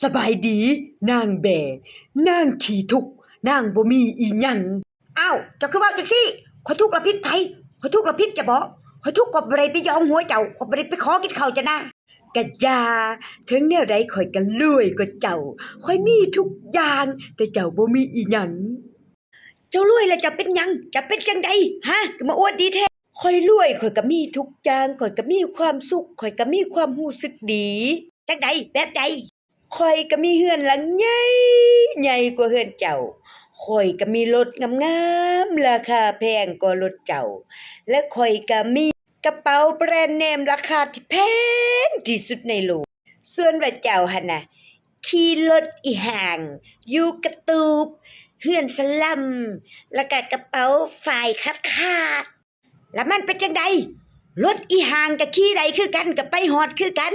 สบายดี นางแบนางขี่ทุก นางบ่มีอีหยังอ้าวเจ้าคือว่าจังซี่ขอยทุกข์ละพิษไผขอยทุกข์ละพิษจะบ่ขอยทุกข์ก็บ่ได้ไปยองหัวเจ้าก็บ่ได้ไปขอกินข้าวจะนะกะยาถึงแนวใดข่อยก็รวยกว่าเจ้าข่อยมีทุกอย่าง แต่เจ้าบ่มีอีหยังเจ้ารวยแล้วจะเป็นหยังจะเป็นจังใดฮะก็มาอวดดีแท้ข่อยรวยข่อยก็มีทุกอย่างข่อยก็มีความสุขข่อยก็มีความรู้สึกดีจังใดแบบใด ข่อยก็มีเฮือนหลังใหญ่ใหญ่กว่าเฮือนเจ้าข่อยก็มีรถงามๆราคาแพงกว่ารถเจ้า และข่อยก็มีกระเป๋าแบรนด์เนมราคาที่แพงที่สุดในโลก ส่วนว่าเจ้าหันน่ะขี่รถอีห่าง อยู่กระตูบเฮือนสลัมแล้วก็กระเป๋าฝ่ายคัดคาด แล้วมันเป็นจังใดรถอีห่างกับขี่ใดคือกันกับไปหอดคือกัน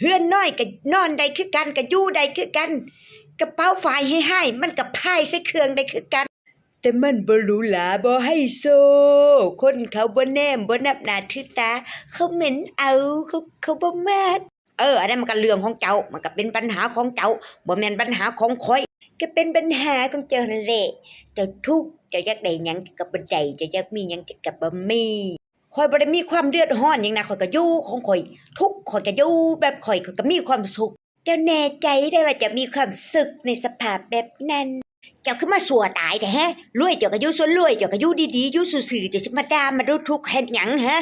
เฮือนน้อยกับนอนใดคือกันกับยู่ใดคือกันกระเป๋าฝ่ายให้ให้มันกับพายใส่เครื่องใดคือกัน แต่มันบ่รูหราบ่ให้โซ คนเขาบ่แนมบ่นับหน้าถือตา เขาเหม็นเอาเขาเขาบ่มากเอออันนั้นมันก็เรื่องของเจ้ามันก็เป็นปัญหาของเจ้าบ่แม่นปัญหาของข่อย ก็เป็นปัญหาของเจ้านั่นแหละเจ้าทุกข์เจ้าอยากได้หยังก็บ่ได้เจ้าอยากมีหยังก็บ่มี ข่อยบ่ได้มีความเดือดร้อนหยังนะข่อยก็อยู่ของข่อย ทุกข์ข่อยก็อยู่แบบข่อยข่อยก็มีความสุข เจ้าแน่ใจได้ว่าจะมีความสุขในสภาพแบบนั้น เจ้าคือมาสัวตายแต่ฮะรวยเจ้าก็อยู่ส่วนรวยเจ้าก็อยู่ดีๆอยู่ซื่อๆเจ้าจะมาด่ามาดูทุกข์เฮ็ดหยังฮะ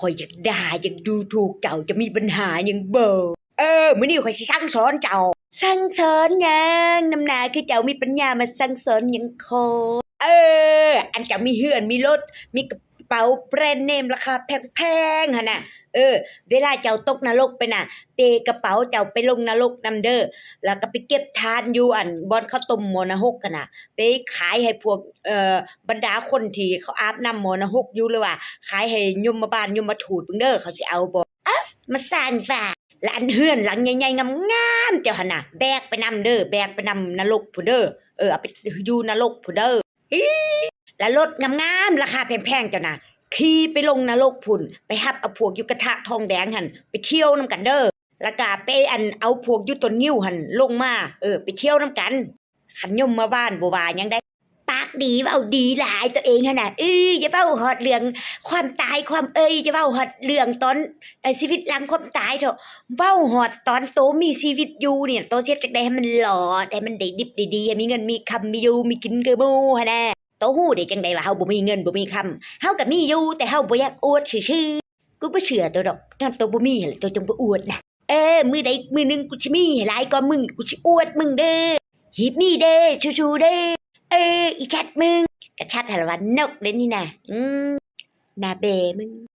ข่อยอยากด่าอยากดูถูกเจ้าจะมีปัญหาหยังเบ่เออมื้อนี้ข่อยสิสั่งสอนเจ้าสั่งสอนหยังน้ำหนาคือเจ้ามีปัญญามาสั่งสอนหยังโคเออ อันเจ้ามีเฮือนมีรถมีกระ เป๋าแบรนด์เนมราคาแพงๆหั่นน่ะเออ เวลาเจ้าตกนรกไปน่ะเปกระเป๋าเจ้าไปลงนรกนำเด้อแล้วก็ไปเก็บทานอยู่อันบอนข้าวต้มหมอนะฮกกันน่ะ ไปขายให้พวกเอ่อบรรดาคนที่เขาอาบน้ำหมอนะฮกอยู่เลยว่า ขายให้ยมมาบาลยมมาถูดเบิ่งเด้อเขาสิเอาบ่อะมาสร้างซาและอันเฮือนหลังใหญ่ๆงามๆเจ้าหั่นน่ะแบกไปนำเด้อแบกไปนำนรกผู้เด้อเออเอาไปอยู่นรกผู้เด้อ แล้วรถงามๆราคาแพงๆเจ้าน่ะขี่ไปลงนรกพุ่น ไปฮับเอาพวกอยู่กระทะทองแดงหันไปเที่ยวนํกันเด้อแล้วก็ไปอันเอาพวกอยู่ต้นนิ้วหันลงมาเออ ไปเที่ยวน้ำกันขันยมมาบ้านบ่ว่ายังได้ปากดีเว้าดีหลายตัวเองหั่นน่ะเอ้ยอย่าเว้าฮอดเรื่องความตายความเอ้ยอย่าเว้าฮอดเรื่องตอนชีวิตหลังความตายเถอะเว้าฮอดตอนโตมีชีวิตอยู่เนี่ยโตเฮ็ดจังได๋ให้มันหล่อให้มันได้ดิบได้ดีให้มีเงินมีคำมีอยู่มีกินคือหมู่หั่นน่ะ โตหู้ได้จังได๋ว่าเฮาบ่มีเงินบ่มีคำเฮาก็มีอยู่แต่เฮาบ่อยากอวดซื่อๆกูบ่เชื่อตัวดอกตอนโตบ่มีหั่นตัวจงบ่อวดนะเออมือใดมือหนึ่งกูสิมีหลายกว่ามึงกูสิอวดมึงเด้อหีบนี่เด้อชูชูเด้อเอออีแคทมึงกระชัดหลวันนกเด้นี่นะอืมนาเบมึง